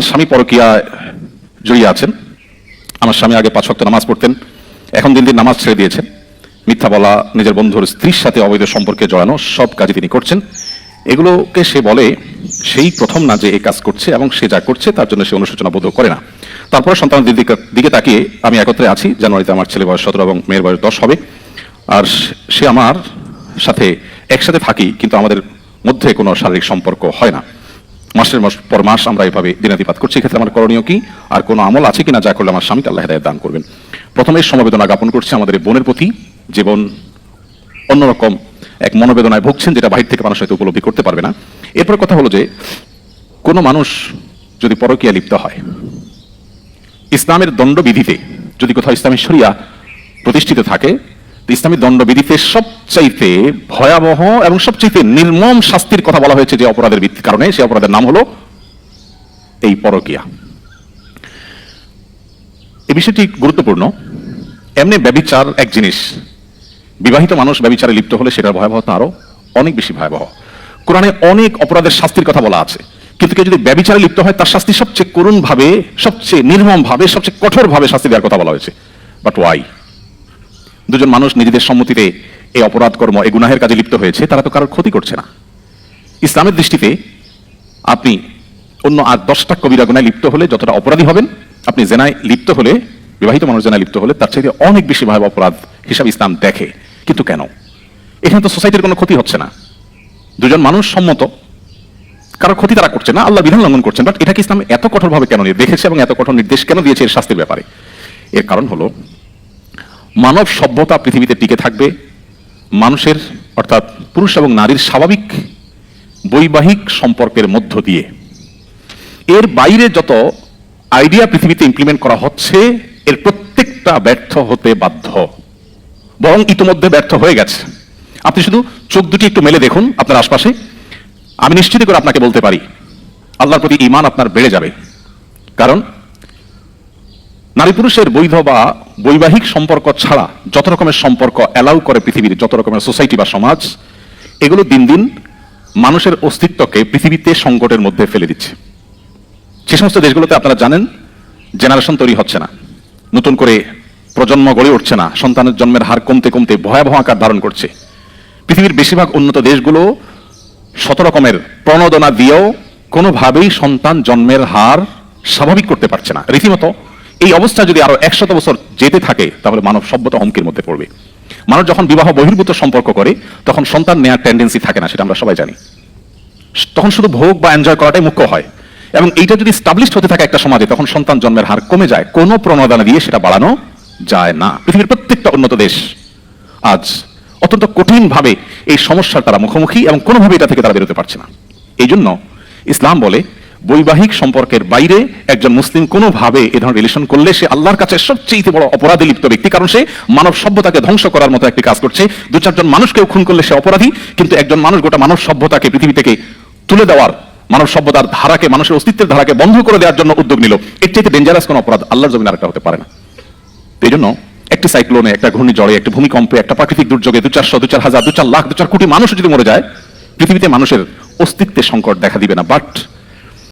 আমার স্বামী পরকিয়া জড়িয়ে আছেন। আমার স্বামী আগে পাঁচ ওয়াক্ত নামাজ পড়তেন। এখন দিন দিন নামাজ ছেড়ে দিয়েছেন। মিথ্যা বলা, নিজের বন্ধুর স্ত্রীর সাথে অবৈধ সম্পর্কে জড়ানো সব কাজই তিনি করছেন। এগুলোকে সে বলে, সেই প্রথম না যে এই কাজ করছে এবং সে যা করছে তার জন্য সে অনুশোচনা বোধ করে না। তারপরে সন্তানের দিকে তাকিয়ে আমি একত্রে আছি, জানুয়ারিতে আমার ছেলে বয়স সতেরো এবং মেয়ের বয়স দশ হবে। আর সে আমার সাথে একসাথে থাকি, কিন্তু আমাদের মধ্যে কোনো শারীরিক সম্পর্ক হয় না। মাসের মাস পর মাস আমরা এভাবে দিনাতিপাত করছি। এক্ষেত্রে আমার করণীয় কি? আর কোনো আমল আছে কিনা যা করলে আমার স্বামীকে আল্লাহ হেদায়ত দান করবেন। প্রথমে সমবেদনা জ্ঞাপন করছি আমাদের বোনের প্রতি। যে বোন অন্যরকম এক মনোবেদনায় ভুগছেন যেটা বাহির থেকে মানুষ হয়তো উপলব্ধি করতে পারবে না। এরপর কথা হলো যে, কোনো মানুষ যদি পরকীয়া লিপ্ত হয়, ইসলামের দণ্ডবিধিতে যদি কোথাও ইসলামী শরিয়া প্রতিষ্ঠিত থাকে ইসলামী দণ্ডবিধিতে সবচাইতে ভয়াবহ এবং সবচাইতে নির্মম শাস্তির কথা বলা হয়েছে যে অপরাধের ভিত্তির কারণে, সেই অপরাধের নাম হলো এই পরকীয়া। এই বিষয়টি গুরুত্বপূর্ণ। এমনি ব্যবিচার এক জিনিস। বিবাহিত মানুষ ব্যবিচারে লিপ্ত হলে সেটার ভয়াবহতা আরও অনেক বেশি ভয়াবহ। কোরআনে অনেক অপরাধের শাস্তির কথা বলা আছে। কিন্তু কেউ যদি ব্যবিচারে লিপ্ত হয়, তার শাস্তি সবচেয়ে করুণ ভাবে সবচেয়ে নির্মম ভাবে সবচেয়ে কঠোর ভাবে শাস্তি দেওয়ার কথা বলা হয়েছে। বাট ওয়াই দুজন মানুষ নিজেদের সম্মতিতে এই অপরাধ কর্ম, এই গুনাহের কাজে লিপ্ত হয়েছে, তারা তো কারোর ক্ষতি করছে না। ইসলামের দৃষ্টিতে আপনি অন্য আর দশটা কবিরা গুনায় লিপ্ত হলে যতটা অপরাধী হবেন, আপনি জেনায় লিপ্ত হলে, বিবাহিত মানুষ জেনায় লিপ্ত হলে, তার চাইতে অনেক বেশি ভয়াবহ অপরাধ হিসাবে ইসলাম দেখে। কিন্তু কেন? এখানে তো সোসাইটির কোনো ক্ষতি হচ্ছে না। দুজন মানুষ সম্মত কারও ক্ষতি তারা করছে না, আল্লাহ বিধান লঙ্ঘন করছেন বাট এটাকে ইসলাম এত কঠোরভাবে কেন নিয়ে দেখেছে এবং এত কঠোর নির্দেশ কেন দিয়েছে এর শাস্তির ব্যাপারে? এর কারণ হলো মানব সভ্যতা পৃথিবীতে টিকে থাকবে। মানুষের, অর্থাৎ পুরুষ এবং নারীর স্বাভাবিক, বৈবাহিক সম্পর্কের মধ্য দিয়ে। এর বাইরে যত আইডিয়া পৃথিবীতে ইমপ্লিমেন্ট করা হচ্ছে, এর প্রত্যেকটা ব্যর্থ হতে বাধ্য। বরং ইতিমধ্যে ব্যর্থ হয়ে গেছে। আপনি শুধু চোখ দুটি একটু মেলে দেখুন আপনার আশপাশে। আমি নিশ্চিত করে আপনাকে বলতে পারি, আল্লাহর প্রতি ইমান আপনার বেড়ে যাবে। কারণ নারী পুরুষের বৈধ বা বৈবাহিক সম্পর্ক ছাড়া যত রকমের সম্পর্ক অ্যালাউ করে পৃথিবীর, যত রকমের সোসাইটি বা সমাজ, এগুলো দিন দিন মানুষের অস্তিত্বকে পৃথিবীতে সংকটের মধ্যে ফেলে দিচ্ছে। সে সমস্ত দেশগুলোতে আপনারা জানেন জেনারেশন তৈরি হচ্ছে না। নতুন করে প্রজন্ম গড়ে উঠছে না, সন্তানের জন্মের হার কমতে কমতে ভয়াবহ আকার ধারণ করছে। পৃথিবীর বেশিরভাগ উন্নত দেশগুলো শত রকমের প্রণোদনা দিয়েও কোনোভাবেই সন্তান জন্মের হার স্বাভাবিক করতে পারছে না। রীতিমতো এই অবস্থা যদি আরও একশত বছর যেতে থাকে, তাহলে মানব সভ্যতা হুমকির মধ্যে পড়বে। মানুষ যখন বিবাহ বহির্ভূত সম্পর্ক করে, তখন সন্তান নেওয়ার টেন্ডেন্সি থাকে না, সেটা আমরা সবাই জানি। তখন শুধু ভোগ বা এনজয় করাটাই মুখ্য হয়। এবং এইটা যদি স্টাবলিশড হতে থাকে একটা সমাজে, তখন সন্তান জন্মের হার কমে যায়। কোনো প্রণোদনা দিয়ে সেটা বাড়ানো যায় না। পৃথিবীর প্রত্যেকটা উন্নত দেশ আজ অত্যন্ত কঠিন ভাবে এই সমস্যার তারা মুখোমুখি এবং কোনোভাবে এটা থেকে তারা বেরোতে পারছে না। এই জন্য ইসলাম বলে বৈবাহিক সম্পর্কের বাইরে একজন মুসলিম কোনোভাবে এ ধরনের রিলেশন করলে সে আল্লাহর কাছে সবচেয়ে বড় অপরাধে লিপ্ত ব্যক্তি। কারণ সে মানব সভ্যতাকে ধ্বংস করার মতো একটি কাজ করছে। দু চারজন মানুষকেও খুন করলে সে অপরাধী, কিন্তু একজন মানুষ গোটা মানব সভ্যতাকে, পৃথিবী থেকে তুলে দেওয়ার, মানব সভ্যতার ধারাকে, মানুষের অস্তিত্বের ধারাকে বন্ধ করে দেওয়ার জন্য উদ্যোগ নিল। এর চাইতে ডেঞ্জারাস কোনো অপরাধ আল্লাহর জমিন আরেকটা হতে পারে না। এই জন্য একটি সাইক্লোনে একটা ঘূর্ণিঝড়ে একটা ভূমিকম্পে, একটা প্রাকৃতিক দুর্যোগে দু চারশো, দু চার হাজার, দু চার লাখ, দু চার কোটি মানুষ যদি মরে যায়, পৃথিবীতে মানুষের অস্তিত্বের সংকট দেখা দিবে না। বাট